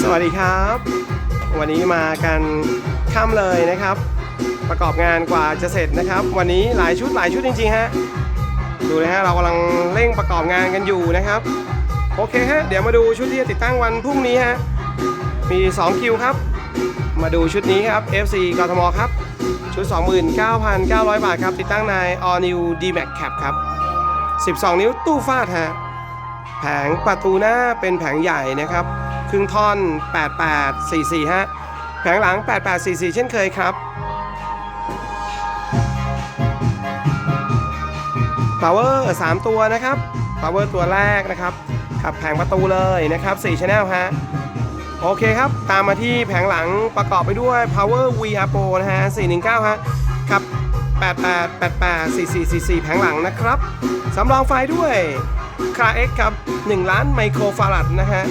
สวัสดีครับ วันนี้มากันค่ำเลยนะครับ ประกอบงานกว่าจะเสร็จนะครับ วันนี้หลายชุดหลายชุดจริงๆฮะดูนะฮะเรากำลังเร่งประกอบงานกันอยู่นะครับ โอเคฮะเดี๋ยวมาดูชุดที่จะติดตั้งวันพรุ่งนี้ฮะมี 2 คิวครับ มาดูชุดนี้ครับ FC กทมครับ ชุด 29,900 บาทครับ ติดตั้งใน All New D-Max Cap ครับ 12 นิ้วตู้ฟาดฮะแผงประตูหน้าเป็นแผงใหญ่นะครับ ครึ่งท่อน 8844 ฮะ แผงหลัง 8844 เช่นเคยครับ power 3 ตัวนะครับ power ตัวแรกนะครับขับแผงประตูเลยนะครับ4 channel ฮะ โอเคครับ ตามมาที่แผงหลังประกอบไปด้วย power VR Pro นะฮะ 419 ฮะขับ 8888 4444 แผงหลังนะครับ สำรองไฟด้วยคา X ครับ 1 ล้านไมโครฟารัดนะฮะ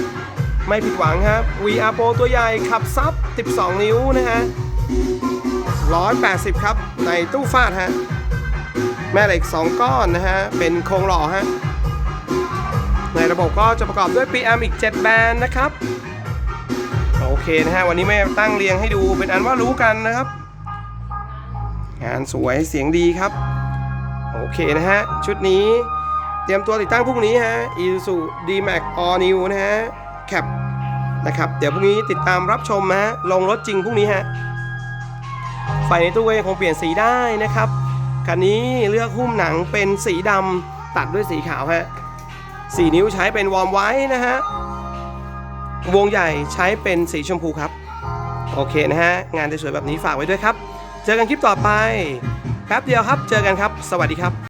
ไม่ผิดหวังครับ VR Pro ตัวใหญ่ขับซับ 12 นิ้วนะฮะ 180 ครับ ในตู้ฟาดฮะ แม่เหล็ก 2 ก้อนนะฮะ เป็นโครงหล่อฮะ ในระบบก็จะประกอบด้วย PM อีก 7 แบรนด์นะครับ โอเคนะฮะ วันนี้ไม่ตั้งเรียงให้ดูเป็นอันว่ารู้กันนะครับ งานสวยเสียงดีครับ โอเคนะฮะ ชุดนี้เตรียมตัวติดตั้งพรุ่งนี้ฮะ Isuzu D-Max All New นะฮะ Cap นะครับ เดี๋ยวพรุ่งนี้ติดตามรับชมนะฮะลงรถจริงพรุ่งนี้ฮะไฟในตู้ก็ยังคงเปลี่ยนสีได้นะครับคันนี้เลือกหุ้มหนังเป็นสีดำตัดด้วยสีขาวฮะ4นิ้วใช้เป็นวอร์มไว้นะฮะวงใหญ่ใช้เป็นสีชมพูครับ โอเคนะฮะ งานสวยๆแบบนี้ฝากไว้ด้วยครับ เจอกันคลิปต่อไป แป๊บเดียวครับ เจอกันครับ สวัสดีครับ